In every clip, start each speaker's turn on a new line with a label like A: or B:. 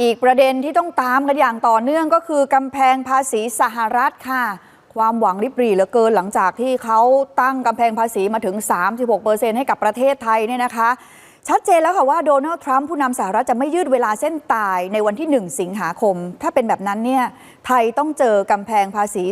A: อีกประเด็นที่ต้องตามกันอย่างต่อเนื่องก็คือกำแพงภาษีสหรัฐค่ะ ความหวังริบหรี่เหลือเกินหลังจากที่เขาตั้งกำแพงภาษีมาถึง 36%ให้กับประเทศไทยเนี่ยนะคะ ชัดเจนแล้วค่ะว่าโดนัลด์ทรัมป์ผู้นำสหรัฐจะไม่ยืดเวลาเส้นตายในวันที่ 1 สิงหาคม ถ้าเป็นแบบนั้นเนี่ยไทยต้องเจอกำแพงภาษี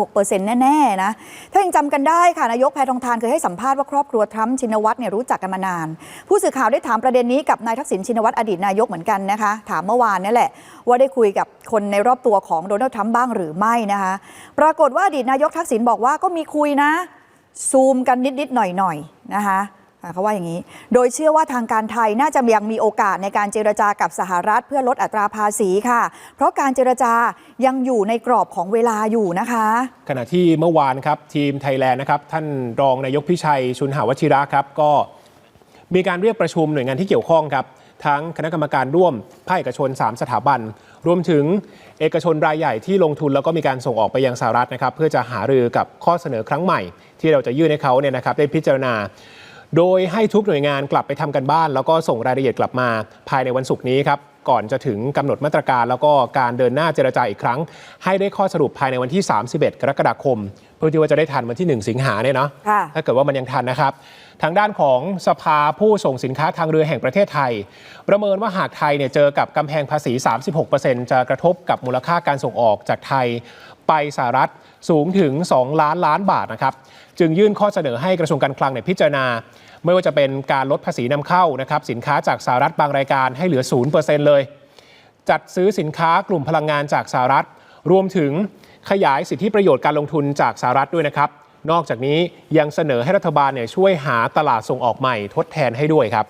A: 36%แน่ ๆ นะ ถ้ายังจำกันได้ค่ะ นายกแพทองทานเคยให้สัมภาษณ์ว่าครอบครัวทรัมป์ชินวัตรเนี่ยรู้จักกันมานาน ผู้สื่อข่าวได้ถามประเด็นนี้กับนายทักษิณชินวัตรอดีตนายกเหมือนกันนะคะ ถามเมื่อวานนี่แหละ ว่าได้คุยกับคนในรอบตัวของโดนัลด์ทรัมป์บ้างหรือไม่นะคะ ปรากฏว่าอดีตนายกทักษิณบอกว่าก็มีคุยนะซูมกันนิดๆหน่อยๆนะคะ เขาว่าอย่างนี้ โดยเชื่อว่าทางการไทยน่าจะยังมีโอกาสในการเจรจากับสหรัฐเพื่อลดอัตราภาษีค่ะ เพราะการเจรจายังอยู่ในกรอบของเวลาอยู่นะคะ
B: ขณะที่เมื่อวานครับทีมไทยแลนด์นะครับท่านรองนายกพิชัยชุนหาวชิระครับก็มีการเรียกประชุมหน่วยงานที่เกี่ยวข้องครับ ทั้งคณะกรรมการร่วมภาคเอกชน 3 สถาบัน รวมถึงเอกชนรายใหญ่ที่ลงทุนแล้วก็มีการส่งออกไปยังสหรัฐนะครับ เพื่อจะหารือกับข้อเสนอครั้งใหม่ ที่เราจะยื่นให้เขาเนี่ยนะครับได้พิจารณา โดยให้ทุกหน่วยงานกลับไปทำกันบ้าน แล้วก็ส่งรายละเอียดกลับมาภายในวันศุกร์นี้ครับก่อนจะถึงกำหนดมาตรการแล้วก็การเดินหน้าเจรจาอีกครั้ง ให้ได้ข้อสรุปภายในวันที่ 31 กรกฎาคม พื่อที่ว่าจะได้ทันวันที่ 1 สิงหาเนี่ยเนาะ
A: ค่ะ
B: ถ้าเกิดว่ามันยังทันนะครับ ทางด้านของสภาผู้ส่งสินค้าทางเรือแห่งประเทศไทย ประเมินว่าหากไทยเนี่ยเจอกับกำแพงภาษี 36%จะกระทบกับมูลค่าการส่งออกจากไทยไปสหรัฐสูงถึง 2 ล้านล้านบาทนะครับ จึงยื่นข้อเสนอให้กระทรวงการคลังเนี่ยพิจารณา ไม่ว่าจะเป็นการลดภาษีนำเข้านะครับสินค้าจากสหรัฐบางรายการให้เหลือ 0%เลย จัดซื้อสินค้ากลุ่มพลังงานจากสหรัฐ รวมถึงขยายสิทธิประโยชน์การลงทุนจากสหรัฐด้วยนะครับ นอกจากนี้ยังเสนอให้รัฐบาลเนี่ยช่วยหาตลาดส่งออกใหม่ทดแทนให้ด้วยครับ